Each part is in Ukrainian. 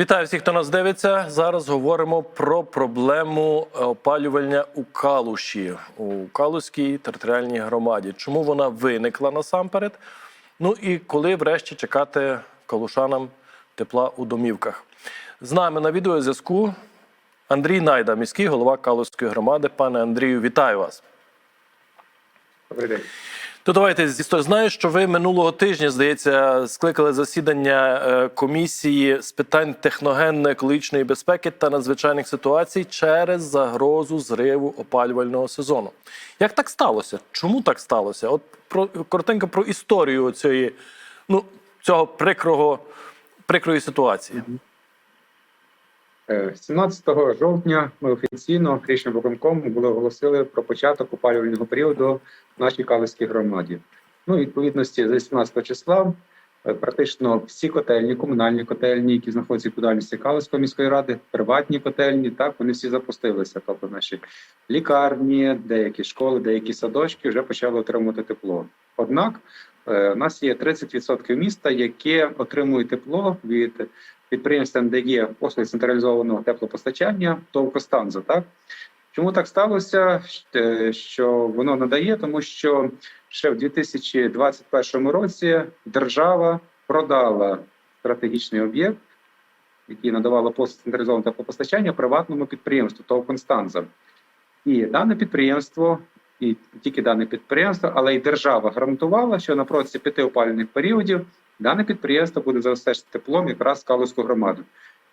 Вітаю всіх, хто нас дивиться. Зараз говоримо про проблему опалювання у Калуші у Калузькій територіальній громаді. Чому вона виникла насамперед? Ну і коли врешті чекати калушанам тепла у домівках? З нами на відеозв'язку Андрій Найда, міський голова Калузької громади. Пане Андрію, вітаю вас. Добрий день. То давайте знаю, що ви минулого тижня, здається, скликали засідання е, комісії з питань техногенно-екологічної безпеки та надзвичайних ситуацій через загрозу зриву опалювального сезону. Як так сталося? Чому так сталося? От про коротенько про історію цієї, ну цього прикрого прикрої ситуації. Е, 17 жовтня ми офіційно рішенням виконкому були оголосили про початок опалювального періоду в нашій Калицькій громаді. Ну, відповідності з 18 числа е, практично всі котельні, комунальні котельні, які знаходяться в відповідальності Калицької міської ради, приватні котельні, так вони всі запустилися. Тобто наші лікарні, деякі школи, деякі садочки вже почали отримувати тепло. Однак е, у нас є 30% міста, яке отримує тепло від підприємства НДЄ послуги централізованого теплопостачання ТОВ «Костанза», Так чому так сталося? Е, Що воно надає, тому що ще в 2021 році держава продала стратегічний об'єкт, який надавала послуги централізованого теплопостачання приватному підприємству ТОВ «Констанза». І дане підприємство, і тільки дане підприємство, але й держава гарантувала, що на протязі п'яти опалювальних періодів дане підприємство буде забезпечити теплом якраз Калузьку громаду.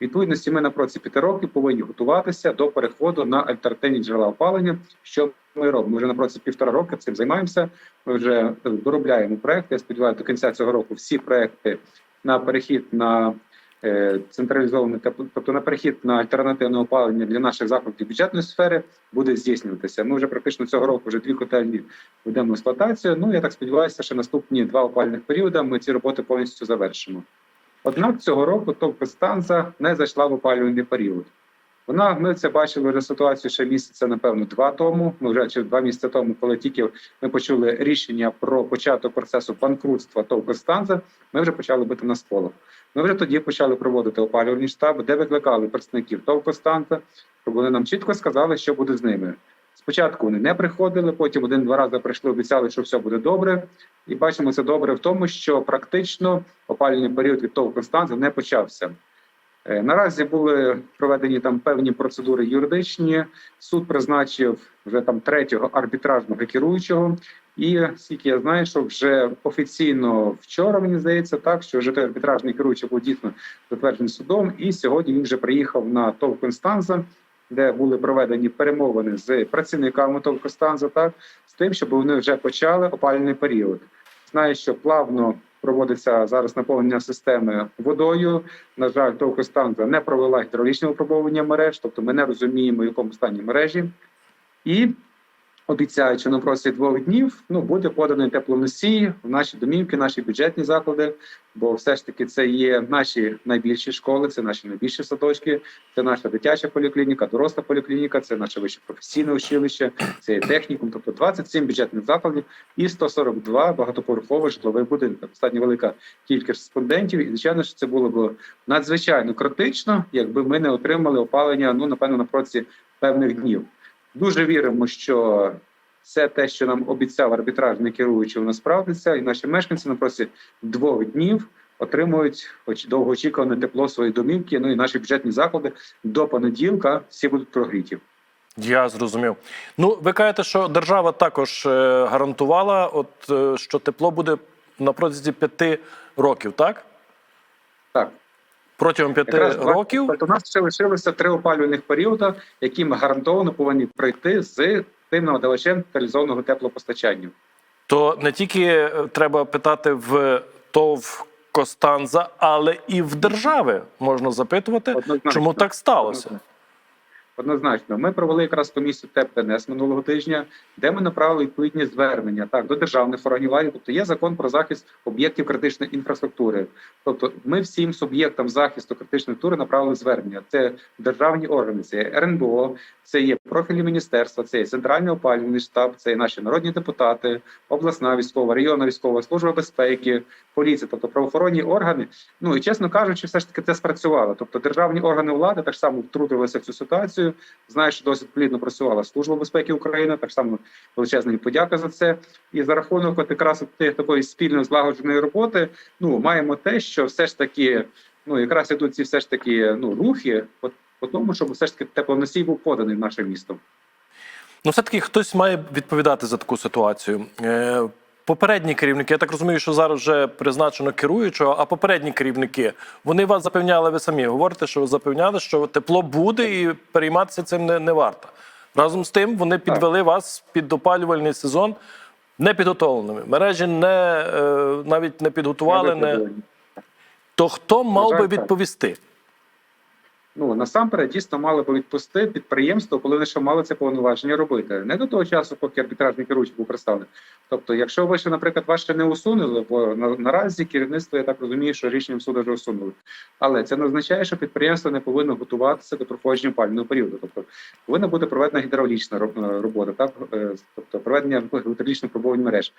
Відповідності ми на проці п'яти років повинні готуватися до переходу на альтернативні джерела опалення. Що ми робимо? Ми вже на проці півтора року цим займаємося. Ми вже доробляємо проекти. Я сподіваюся, до кінця цього року всі проекти на перехід на е, централізоване тепло, тобто на перехід на альтернативне опалення для наших закладів бюджетної сфери буде здійснюватися. Ми вже практично цього року вже дві котельні ведемо експлуатацію. Ну я так сподіваюся, що наступні два опальних періоди ми ці роботи повністю завершимо. Однак цього року ТОВ «Костанза» не зайшла в опалювальний період. Вона ми це бачили вже ситуацію ще місяця, напевно, два тому. Ми вже чи два місяці тому, коли тільки ми почули рішення про початок процесу банкрутства ТОВ «Костанза», ми вже почали бити на сполох. Ми вже тоді почали проводити опалювальні штаби, де викликали представників ТОВ «Костанза», щоб вони нам чітко сказали, що буде з ними. Спочатку вони не приходили, потім один-два рази прийшли, обіцяли, що все буде добре. І бачимо це добре в тому, що практично опалювальний період від того Констанци не почався. Е, Наразі були проведені там певні процедури юридичні. Суд призначив вже там третього арбітражного керуючого. І скільки я знаю, що вже офіційно вчора мені здається, так що вже той арбітражний керуючий був дійсно затверджений судом, і сьогодні він вже приїхав на ТОВ Констанза, де були проведені перемовини з працівниками ТОВ Констанза, так з тим, щоб вони вже почали опалювальний період. Знаю, що плавно проводиться зараз наповнення системи водою. На жаль, ТОВ Констанза не провела гідравлічне випробовування мереж, тобто ми не розуміємо, в якому стані мережі. І обіцяють, що на протязі двох днів ну буде поданий теплоносій в наші домівки, наші бюджетні заклади. Бо все ж таки це є наші найбільші школи, це наші найбільші садочки, це наша дитяча поліклініка, доросла поліклініка, це наше вище професійне училище, це є технікум, тобто 27 бюджетних закладів і 142 багатоповерхових житлових будинків. Достатньо велика кількість респондентів. І звичайно, що це було б надзвичайно критично, якби ми не отримали опалення. Ну напевно, на протязі певних днів. Дуже віримо, що все те, що нам обіцяв арбітражний керуючий, воно справдиться, і наші мешканці на протязі двох днів отримують оч- довгоочікуване тепло своєї домівки. Ну і наші бюджетні заклади до понеділка всі будуть прогріті. Я зрозумів. Ну, ви кажете, що держава також е, гарантувала, от е, що тепло буде на протязі п'яти років, так? Так, Протягом п'яти років. Тобто у нас ще лишилося три опалювальних періоди, які ми гарантовано повинні пройти з тим надавачем централізованого теплопостачання. То не тільки е, треба питати в ТОВ Костанза, але і в держави можна запитувати, Однозначно. чому так сталося. Однозначно, ми провели якраз комісію ТЕП-ТНС минулого тижня, де ми направили відповідні звернення так до державних органів влади. Тобто є закон про захист об'єктів критичної інфраструктури. Тобто, ми всім суб'єктам захисту критичної інфраструктури направили звернення. Це державні органи, це РНБО, це є профільні міністерства, це є центральний опалювальний штаб, це є наші народні депутати, обласна військова, районна військова служба безпеки, поліція, тобто правоохоронні органи. Ну і чесно кажучи, все ж таки це спрацювало. Тобто державні органи влади так само втрутилися в цю ситуацію. Знаю, що досить плідно працювала служба безпеки України. Так само величезна їм подяка за це. І за рахунок от якраз от такої спільно злагодженої роботи, ну маємо те, що все ж таки, ну якраз ідуть ці все ж таки ну рухи, по, по тому, щоб все ж таки теплоносій був поданий в наше місто. Ну, все-таки хтось має відповідати за таку ситуацію. Попередні керівники, я так розумію, що зараз вже призначено керуючого, а попередні керівники вони вас запевняли, ви самі говорите, що ви запевняли, що тепло буде і перейматися цим не, не варто. Разом з тим, вони підвели вас під опалювальний сезон непідготовленими. Мережі не е, навіть не підготували. Не... То хто мав би відповісти? Ну насамперед дійсно мали би відпустити підприємство, коли вони мали це повноваження робити. Не до того часу, поки арбітражний керуючий був представлений. Тобто, якщо ви ще, наприклад, вас ще не усунули, бо на, наразі керівництво, я так розумію, що рішенням суду вже усунули. Але це не означає, що підприємство не повинно готуватися до проходження опалювального періоду. Тобто повинна бути проведена гідравлічна е, робота, так е, тобто проведення гідравлічних пробувань мереж.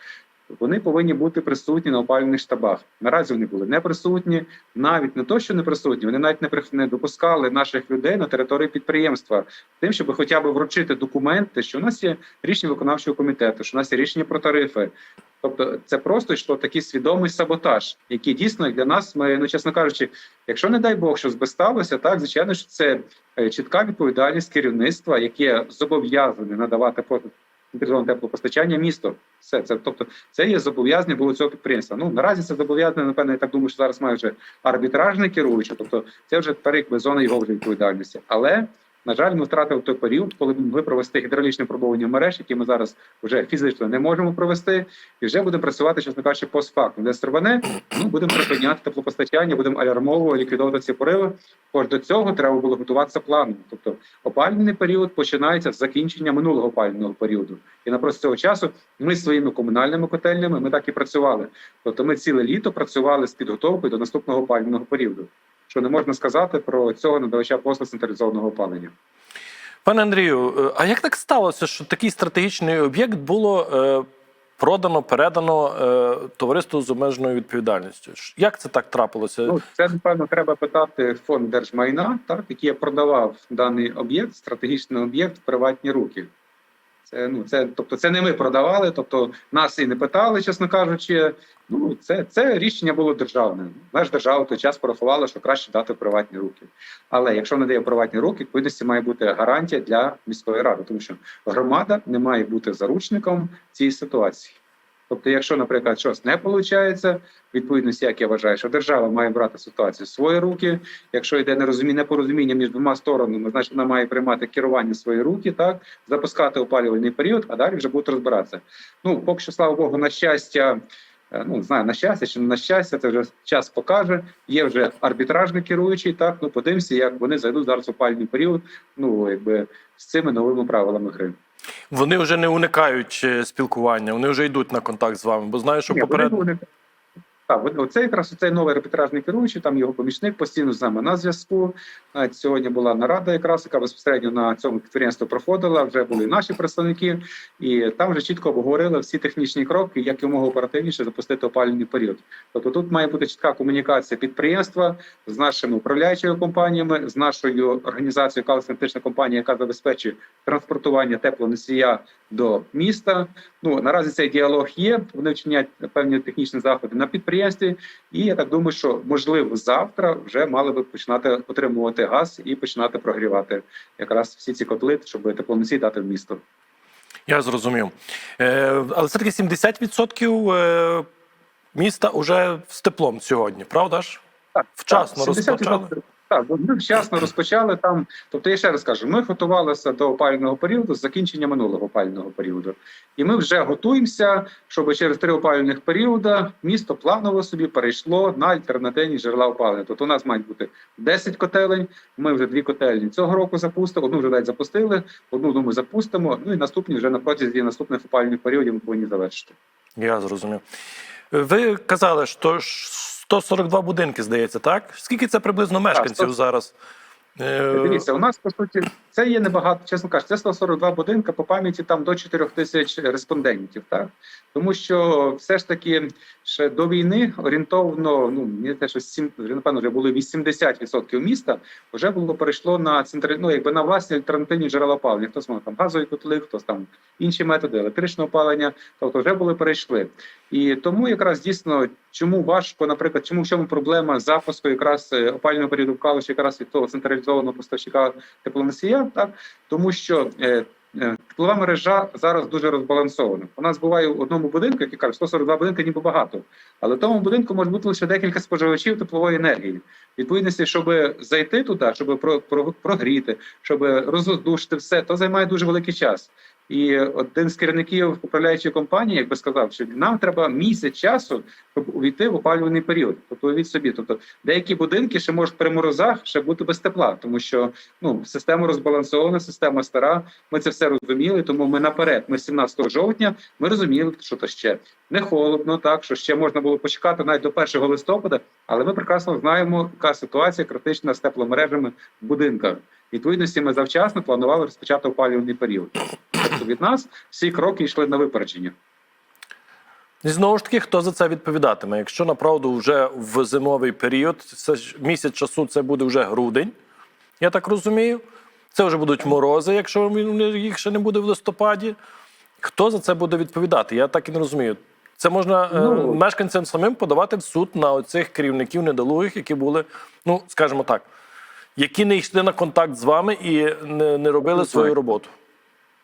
Вони повинні бути присутні на опалювальних штабах. Наразі вони були не присутні, навіть не то, що не присутні, вони навіть не прих- не допускали наших людей на територію підприємства, тим, щоб хоча б вручити документи, що у нас є рішення виконавчого комітету, що у нас є рішення про тарифи. Тобто, це просто йшло такий свідомий саботаж, який дійсно для нас, ми ну чесно кажучи, якщо не дай Бог, би сталося, так звичайно, що це е, чітка відповідальність керівництва, яке зобов'язане надавати інтегроване теплопостачання місто. Все це, тобто, це є зобов'язання було цього підприємства. Ну наразі це зобов'язання, напевно, я так думаю, що зараз має вже арбітражний керуючий, тобто це вже перекби зона його відповідальності. Але на жаль, ми втратили той період, коли ми могли провести гідравлічне пробування мереж, які ми зараз вже фізично не можемо провести, і вже будемо працювати, чесно кажучи, постфактум. Де стрибане, ну будемо припиняти теплопостачання, будемо алярмово ліквідовувати ці пориви. Тож до цього треба було готуватися планом. Тобто опалювальний період починається з закінчення минулого опалювального періоду. І напроти цього часу ми своїми комунальними котельнями ми так і працювали. Тобто ми ціле літо працювали з підготовкою до наступного опалювального періоду. Що не можна сказати про цього надавача послуг централізованого опалення. Пане Андрію, е, а як так сталося, що такий стратегічний об'єкт було е, продано, передано е, товариству з обмеженою відповідальністю? Як це так трапилося? Ну це напевно треба питати фонд держмайна, так який продавав даний об'єкт, стратегічний об'єкт в приватні руки. Це ну це, тобто, це не ми продавали, тобто нас і не питали, чесно кажучи. Ну це, це рішення було державне. Наш держава той час порахувала, що краще дати в приватні руки. Але якщо не дає приватні руки, відповідності має бути гарантія для міської ради, тому що громада не має бути заручником цієї ситуації. Тобто, якщо, наприклад, щось не виходить, відповідності, як я вважаю, що держава має брати ситуацію в свої руки. Якщо йде нерозуміння, непорозуміння між двома сторонами, значить вона має приймати керування в свої руки, так запускати опалювальний період, а далі вже будуть розбиратися. Ну поки що, слава Богу, на щастя. е, Ну, знаю, на щастя чи не на щастя, це вже час покаже. Є вже арбітражний керуючий. Так, ну подивимося, як вони зайдуть зараз в опальний період. Ну якби з цими новими правилами гри. Вони вже не уникають е, спілкування, вони вже йдуть на контакт з вами, бо знаю, що попередньо. Так, оце якраз цей новий арбітражний керуючий, там його помічник постійно з нами на зв'язку. Сьогодні була нарада, якраз яка безпосередньо на цьому підприємстві проходила. Вже були наші представники, і там вже чітко обговорили всі технічні кроки, як якомога оперативніше запустити опалювальний період. Тобто тут має бути чітка комунікація підприємства з нашими управляючими компаніями, з нашою організацією «Калсентична компанія, яка забезпечує транспортування теплоносія до міста. Ну наразі цей діалог є. Вони вчиняють певні технічні заходи на підприємстві, і я так думаю, що можливо завтра вже мали би починати отримувати газ і починати прогрівати якраз всі ці котли, щоб теплоносій дати в місто. Я зрозумів. Е, але все-таки 70% е, міста вже з теплом сьогодні, правда ж? Так, Вчасно так, розпочали. Так, бо ми вчасно розпочали там. Тобто, я ще раз кажу, ми готувалися до опалювального періоду з закінчення минулого опалювального періоду, і ми вже готуємося, щоб через три опалювальних періоди місто планово собі перейшло на альтернативні джерела опалення. Тобто, у нас мають бути 10 котелень. Ми вже дві котельні цього року запустили. Одну вже навіть запустили, одну думаю, запустимо. Ну і наступні вже на протязі наступних опалювальних періодів ми повинні завершити. Я зрозумів. Ви казали, що 142 будинки, здається, так? Скільки це приблизно мешканців 100. зараз? Е, Дивіться, у нас по суті це є небагато, чесно кажучи, це 142 будинка по пам'яті там до 4 тисяч респондентів. Так тому що все ж таки ще до війни орієнтовно, ну мені те, що 7, вже напевно вже були 80% міста, вже було перейшло на центр, ну якби на власні альтернативні джерела опалення. Хтось мав там газові котли, хтось там інші методи електричного опалення, тобто вже були перейшли. І тому якраз дійсно чому важко, наприклад, чому в чому проблема запуску якраз е, опалювального періоду в Калуші, якраз від того централізованого поставщика теплоносія, так тому що е, е, теплова мережа зараз дуже розбалансована. У нас буває в одному будинку, як я кажу, 142 будинки, ніби багато, але в тому будинку може бути лише декілька споживачів теплової енергії. Відповідності, щоб зайти туди, щоб про, про, прогріти, щоб роздушити все, то займає дуже великий час. І один з керівників управляючої компанії, якби сказав, що нам треба місяць часу, щоб увійти в опалювальний період. Тобто від собі, тобто деякі будинки ще можуть при морозах ще бути без тепла, тому що ну система розбалансована, система стара. Ми це все розуміли. Тому ми наперед, ми 17 жовтня, ми розуміли, що то ще не холодно, так що ще можна було почекати навіть до 1 листопада. Але ми прекрасно знаємо, яка ситуація критична з тепломережами в будинках. Відповідності ми завчасно планували розпочати опалювальний період. Тобто від нас всі кроки йшли на випередження. І знову ж таки, хто за це відповідатиме? Якщо направду вже в зимовий період, це ж місяць часу це буде вже грудень, я так розумію. Це вже будуть морози, якщо їх ще не буде в листопаді. Хто за це буде відповідати? Я так і не розумію. Це можна е, Ну, мешканцям самим подавати в суд на оцих керівників недолугих, які були, ну скажімо так, які не йшли на контакт з вами і не, не робили свою роботу.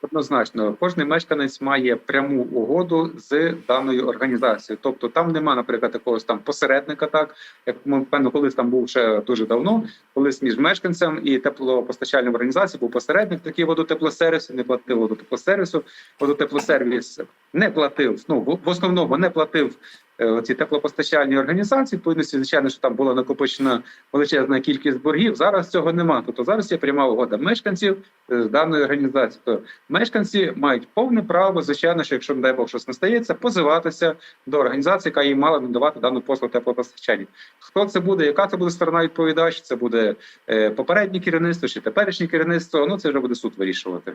Однозначно, кожен мешканець має пряму угоду з даною організацією. Тобто там нема, наприклад, якогось там посередника, так як ми певно, колись там був ще дуже давно, колись між мешканцем і теплопостачальною організацією був посередник, такий водотеплосервісу, не платив водотеплосервісу, водотеплосервіс не платив. Ну в основному не платив ці теплопостачальні організації. Відповідності, звичайно, що там була накопичена величезна кількість боргів. Зараз цього нема. Тобто зараз є пряма угода мешканців е, з даної організації. Тобто мешканці мають повне право, звичайно, що якщо не дай Бог щось не стається, позиватися до організації, яка їм мала надавати дану послугу теплопостачання. Хто це буде? Яка це буде сторона відповідач? Це буде е, попереднє керівництво чи теперішнє керівництво? Ну це вже буде суд вирішувати.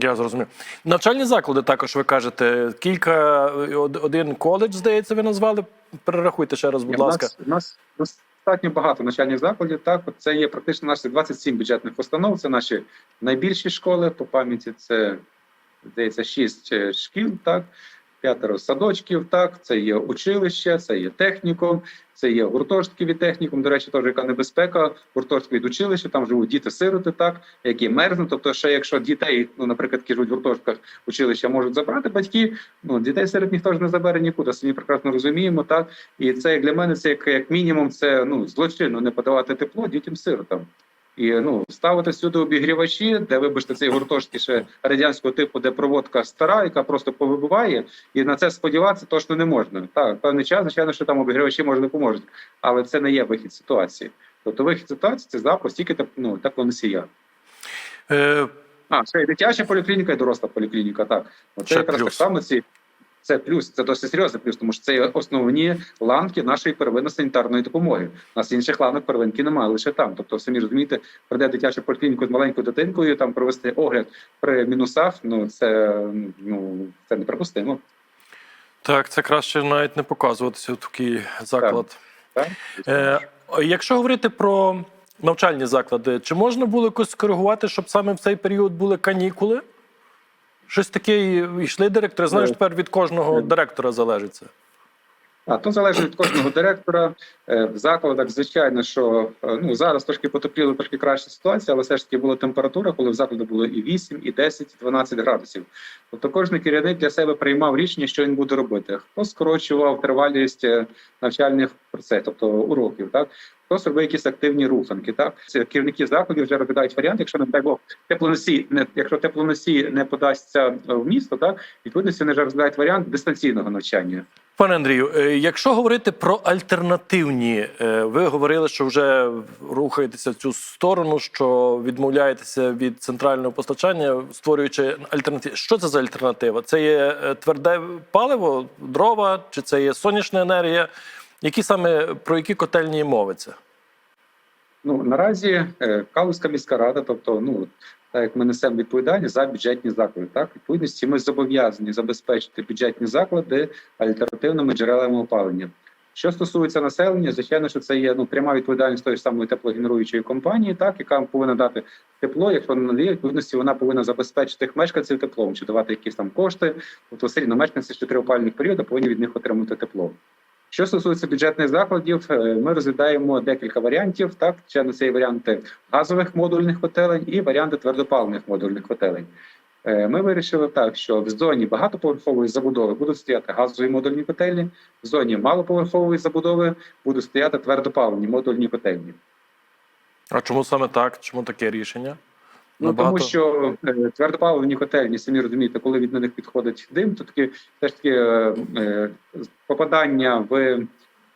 Я зрозумів. Навчальні заклади також ви кажете. Кілька од- один коледж, здається, ви назвали. Перерахуйте ще раз, будь У ласка. нас, у нас достатньо багато навчальних закладів. Так, от це є практично наші 27 бюджетних установ. Це наші найбільші школи по пам'яті. Це здається, 6 шкіл, так, п'ятеро садочків. Так, це є училище, це є технікум, це є гуртожитки технікум. До речі, теж яка небезпека. Гуртожитки від училища, там живуть діти-сироти, так які мерзнуть. Тобто, ще якщо дітей, ну наприклад, які живуть в гуртожитках училища, можуть забрати батьки. Ну дітей серед ніхто ж не забере нікуди. Самі прекрасно розуміємо, так і це як для мене, це як, як мінімум, це ну злочинно не подавати тепло дітям-сиротам. І ну ставити сюди обігрівачі, де вибачте цей гуртожитки ще радянського типу, де проводка стара, яка просто повибиває, і на це сподіватися точно не можна. Так, певний час, звичайно, що там обігрівачі може допоможуть, але це не є вихід ситуації. Тобто вихід ситуації це запуск тільки ну, теплоносія. Е, А, ще дитяча поліклініка і доросла поліклініка. Так, От це якраз так само ці. Це плюс, це досить серйозний плюс, тому що це основні ланки нашої первинної санітарної допомоги. У нас інших ланок первинки немає, лише там. Тобто, самі розумієте, прийде дитяча поліклініку з маленькою дитинкою, там провести огляд при мінусах. Ну це ну це неприпустимо. так, це краще навіть не показуватися в такий заклад. Так? Е, якщо говорити про навчальні заклади, чи можна було якось скоригувати, щоб саме в цей період були канікули? Щось таке йшли директори. Знаєш, Е, тепер від кожного е. директора залежить це. А то залежить від кожного директора. Е, В закладах, звичайно, що е, ну зараз трошки потепліла, трошки краща ситуація, але все ж таки була температура, коли в закладі було і 8, і 10, і 12 градусів. Тобто кожен керівник для себе приймав рішення, що він буде робити. Хто скорочував тривалість навчальних процесів, тобто уроків, так хтось робить якісь активні руханки. Так керівники закладів вже розглядають варіант, якщо не дай Бог теплоносій, не якщо теплоносій не подасться е, в місто, так відповідності вони вже розглядають варіант дистанційного навчання. Пане Андрію, е, якщо говорити про альтернативні, е, ви говорили, що вже рухаєтеся в цю сторону, що відмовляєтеся від центрального постачання, створюючи альтернативу. Що це за альтернатива? Це є тверде паливо, дрова, чи це є сонячна енергія? Які саме про які котельні мовиться? Ну наразі е, Калузька міська рада, тобто, ну так як ми несемо відповідальність за бюджетні заклади, так відповідності ми зобов'язані забезпечити бюджетні заклади альтернативними джерелами опалення. Що стосується населення, звичайно, що це є ну пряма відповідальність тої ж самої теплогенеруючої компанії, так яка повинна дати тепло. Якщо надає відповідності, вона повинна забезпечити тих мешканців теплом чи давати якісь там кошти. Тобто все рівно мешканці чотири опальних періоду повинні від них отримати тепло. Що стосується бюджетних закладів, е, ми розглядаємо декілька варіантів. Так, це є варіанти газових модульних котелень і варіанти твердопаливних модульних котелень. Е, Ми вирішили так, що в зоні багатоповерхової забудови будуть стояти газові модульні котельні, в зоні малоповерхової забудови будуть стояти твердопаливні модульні котельні. А чому саме так? Чому таке рішення? Ну Набагато- тому що е, твердопаливні котельні, самі розумієте, коли від них підходить дим, то таки теж таки е, е, попадання в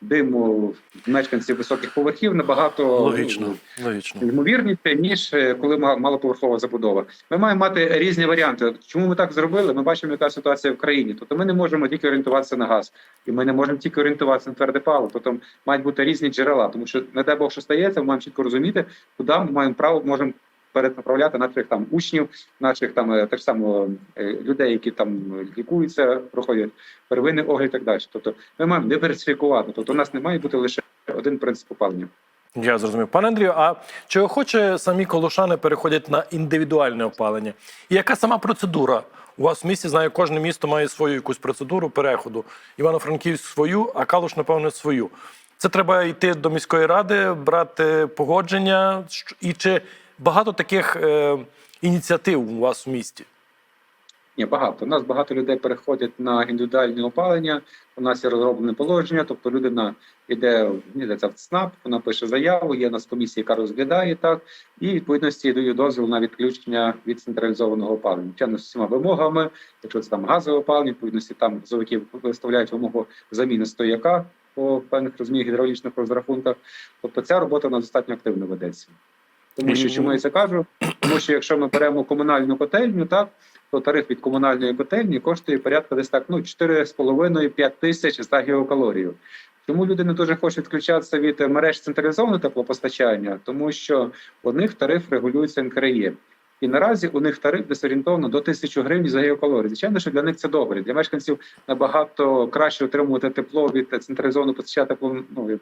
диму мешканців високих поверхів набагато Логічно, логічно. ймовірніше, ніж е, коли малоповерхова забудова. Ми маємо мати різні варіанти. Чому ми так зробили? Ми бачимо, яка ситуація в країні. Тобто ми не можемо тільки орієнтуватися на газ, і ми не можемо тільки орієнтуватися на тверде паливо. Тобто мають бути різні джерела, тому що не дай Бог, що стається, ми маємо чітко розуміти, куди ми маємо право можемо перенаправляти наших там учнів, наших там е, так само е, людей, які там лікуються, проходять первинний огляд і так далі. Тобто ми маємо диверсифікувати. Тобто у нас не має бути лише один принцип опалення. Я зрозумів. Пане Андрію, а чи охоче самі колошани переходять на індивідуальне опалення? І яка сама процедура? У вас в місті знаю, кожне місто має свою якусь процедуру переходу. Івано-Франківськ свою, а Калуш, напевно, свою. Це треба йти до міської ради, брати погодження. І чи багато таких е, ініціатив у вас в місті? Ні, багато. У нас багато людей переходять на індивідуальне опалення. У нас є розроблене положення, тобто людина йде в ЦНАП, вона пише заяву, є у нас комісія, яка розглядає так, і відповідності дає дозвіл на відключення від централізованого опалення. Ченно з всіма вимогами, якщо це там газове опалення, відповідності там газовики виставляють вимогу заміни стояка по певних розмірах гідравлічних розрахунках. Тобто ця робота у нас достатньо активно ведеться. Тому що чому я це кажу? Тому що якщо ми беремо комунальну котельню, так то тариф від комунальної котельні коштує порядка десь так ну 4,5-5 тисяч за геокалорію. Чому люди не дуже хочуть відключатися від мереж централізованого теплопостачання? Тому що у них тариф регулюється НКРЄ. І наразі у них тариф десь до 1000 гривень за геокалорію. Звичайно, що для них це добре. Для мешканців набагато краще отримувати тепло від централізованого постачання тепло, ну,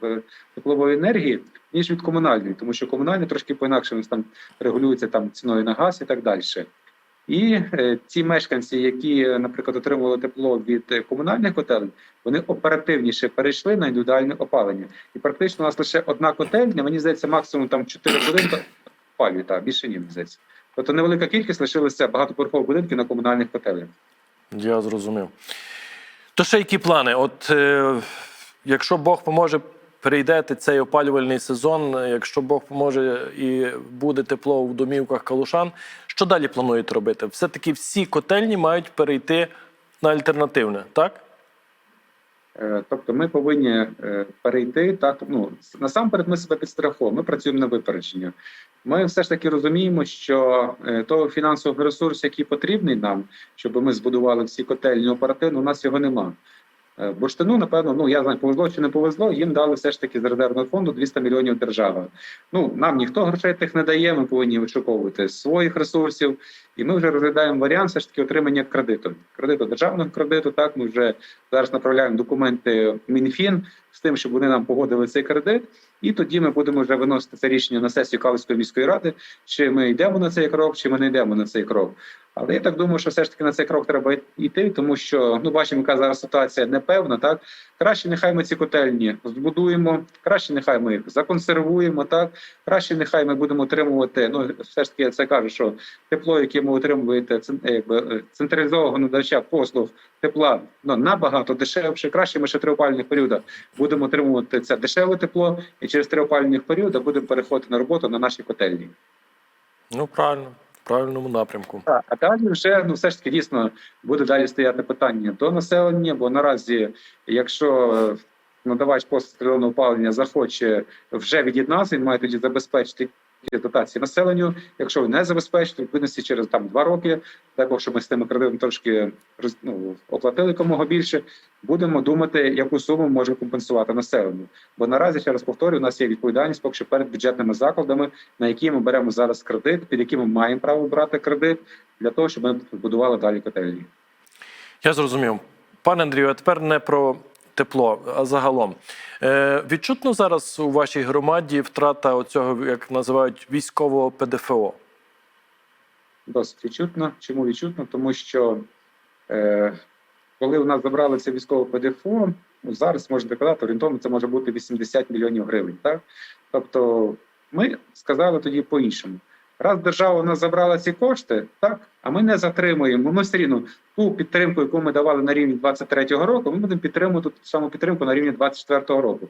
теплової енергії, ніж від комунальної, тому що комунальні трошки по-інакше там регулюються там ціною на газ і так далі. І е, ті мешканці, які, наприклад, отримували тепло від комунальних котелень, вони оперативніше перейшли на індивідуальне опалення. І практично у нас лише одна котельня, мені здається, максимум там 4 будинки опалює, так, більше ні, здається. Тобто невелика кількість лишилася багатоповерхових будинків на комунальних котельнях. Я зрозумів. То ще які плани? От е, якщо Бог поможе, прийдете цей опалювальний сезон, якщо Бог поможе і буде тепло в домівках калушан, що далі плануєте робити? Все-таки всі котельні мають перейти на альтернативне, так? Е, Тобто ми повинні е, перейти так. Ну насамперед, ми себе підстраховуємо. Ми працюємо на випередження. Ми все ж таки розуміємо, що е, того фінансового ресурсу, який потрібний нам, щоб ми збудували всі котельні оперативно, у нас його нема. Е, Бурштину, напевно, ну я знаю, повезло чи не повезло. Їм дали все ж таки з резервного фонду 200 мільйонів держава. Ну нам ніхто грошей тих не дає. Ми повинні вишуковувати своїх ресурсів, і ми вже розглядаємо варіант все ж таки отримання кредиту. Кредиту державного кредиту. Так ми вже зараз направляємо документи Мінфін з тим, щоб вони нам погодили цей кредит. І тоді ми будемо вже виносити це рішення на сесію Калицької міської ради, чи ми йдемо на цей крок, чи ми не йдемо на цей крок. Але я так думаю, що все ж таки на цей крок треба йти, тому що ну бачимо, яка зараз ситуація непевна. Так краще нехай ми ці котельні збудуємо, краще нехай ми їх законсервуємо. Так краще нехай ми будемо отримувати. Ну все ж таки, я це кажу, що тепло, яке ми отримуєте, якби е, централізованого надавача послуг тепла ну, набагато дешевше. Краще ми ще три опалювальних періоди будемо отримувати це дешеве тепло, і через три опалювальних періоди будемо переходити на роботу на наші котельні. Ну, правильно, правильному напрямку. Так, а далі вже ну все ж таки дійсно буде далі стояти питання до населення, бо наразі, якщо надавач послуг цільового опалення захоче вже від'єднатися, він має тоді забезпечити дотації населенню. Якщо ви не забезпечите, відповідності через там два роки, також щоб ми з тими кредитами трошки ну, оплатили якомога більше, будемо думати, яку суму може компенсувати населенню. Бо наразі ще раз повторюю, у нас є відповідальність поки що перед бюджетними закладами, на які ми беремо зараз кредит, під які ми маємо право брати кредит для того, щоб ми будували далі котельні. Я зрозумів. Пане Андрію, а тепер не про тепло, а загалом. Е, відчутно зараз у вашій громаді втрата оцього, як називають, військового ПДФО. Досить відчутно. Чому відчутно? Тому що е, коли у нас забрали це військове ПДФО, ну, зараз можна казати, орієнтовно це може бути 80 мільйонів гривень. Так? Тобто ми сказали тоді по-іншому. Раз держава у нас забрала ці кошти, так, а ми не затримуємо. Ми все рівно ту підтримку, яку ми давали на рівні 23-го року, ми будемо підтримувати ту саму підтримку на рівні 24-го року.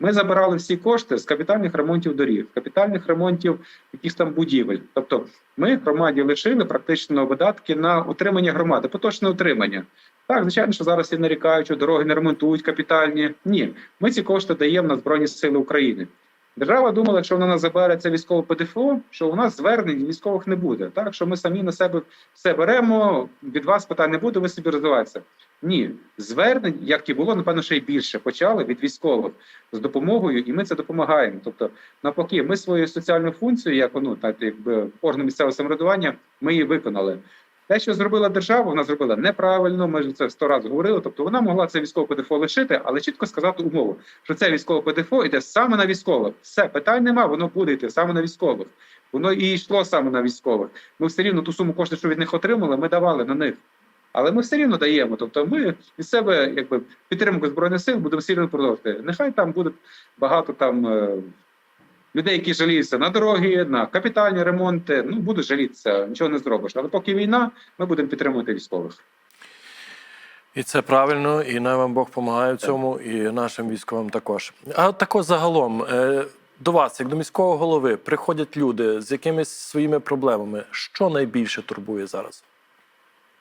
Ми забирали всі кошти з капітальних ремонтів доріг, капітальних ремонтів якихось там будівель. Тобто ми громаді лишили практично видатки на утримання громади, поточне утримання. Так, звичайно, що зараз всі нарікають, що дороги не ремонтують капітальні. Ні, ми ці кошти даємо на Збройні Сили України. Держава думала, що вона нас забере це військове ПДФО, що у нас звернень військових не буде. Так що ми самі на себе все беремо. Від вас питань не буде, ви собі розвиваєтеся. Ні, звернень, як і було, напевно, ще й більше почали від військових з допомогою, і ми це допомагаємо. Тобто, навпаки, ми свою соціальну функцію, як ну так, якби орган місцевого самоврядування, ми її виконали. Те, що зробила держава, вона зробила неправильно. Ми ж це сто разів говорили. Тобто вона могла це військове ПДФО лишити, але чітко сказати умову, що це військове ПДФО йде саме на військових. Все питань нема, воно буде йти саме на військових. Воно і йшло саме на військових. Ми все рівно ту суму коштів, що від них отримали, ми давали на них. Але ми все рівно даємо. Тобто, ми від себе, якби підтримку збройних сил, будемо все рівно продовжувати. Нехай там буде багато там. Людей, які жаліються на дороги, на капітальні ремонти, ну будуть жалітися, нічого не зробиш. Але поки війна, ми будемо підтримувати військових. І це правильно, і най вам Бог допомагає в цьому, і нашим військовим також. А також загалом е, до вас, як до міського голови, приходять люди з якимись своїми проблемами. Що найбільше турбує зараз?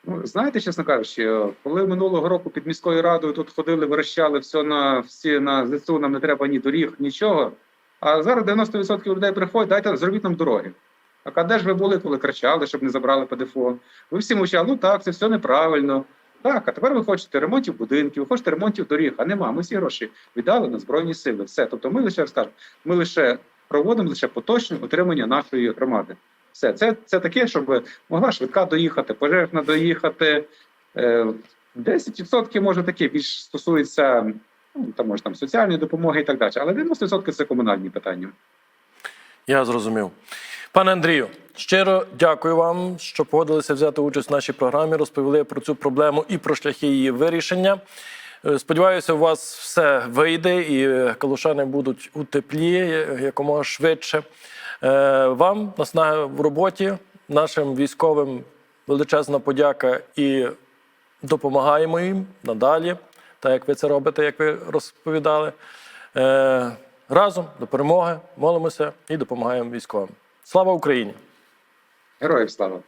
Ну, знаєте, чесно кажучи, коли минулого року під міською радою тут ходили, вирощали все на всі на ЗСУ, нам не треба ні доріг, нічого. А зараз 90% людей приходять, дайте зробіть нам дороги. А де ж ви були, коли кричали, щоб не забрали ПДФО? Ви всі мовчали, ну так, це все неправильно. Так, а тепер ви хочете ремонтів будинків, ви хочете ремонтів доріг, а нема. Ми всі гроші віддали на збройні сили. Все. Тобто, ми лише скажемо, ми лише проводимо лише поточне утримання нашої громади. Все, це, це таке, щоб могла швидка доїхати, пожежна доїхати. Е, 10% може таке більш стосується ну, там, може, там, соціальної допомоги і так далі. Але 90% це комунальні питання. Я зрозумів. Пане Андрію, щиро дякую вам, що погодилися взяти участь в нашій програмі, розповіли про цю проблему і про шляхи її вирішення. Е, Сподіваюся, у вас все вийде і калушани будуть у теплі якомога швидше. Е, Вам наснаги в роботі, нашим військовим величезна подяка і допомагаємо їм надалі, так як ви це робите, як ви розповідали. Е, Разом до перемоги молимося і допомагаємо військовим. Слава Україні! Героїв слава!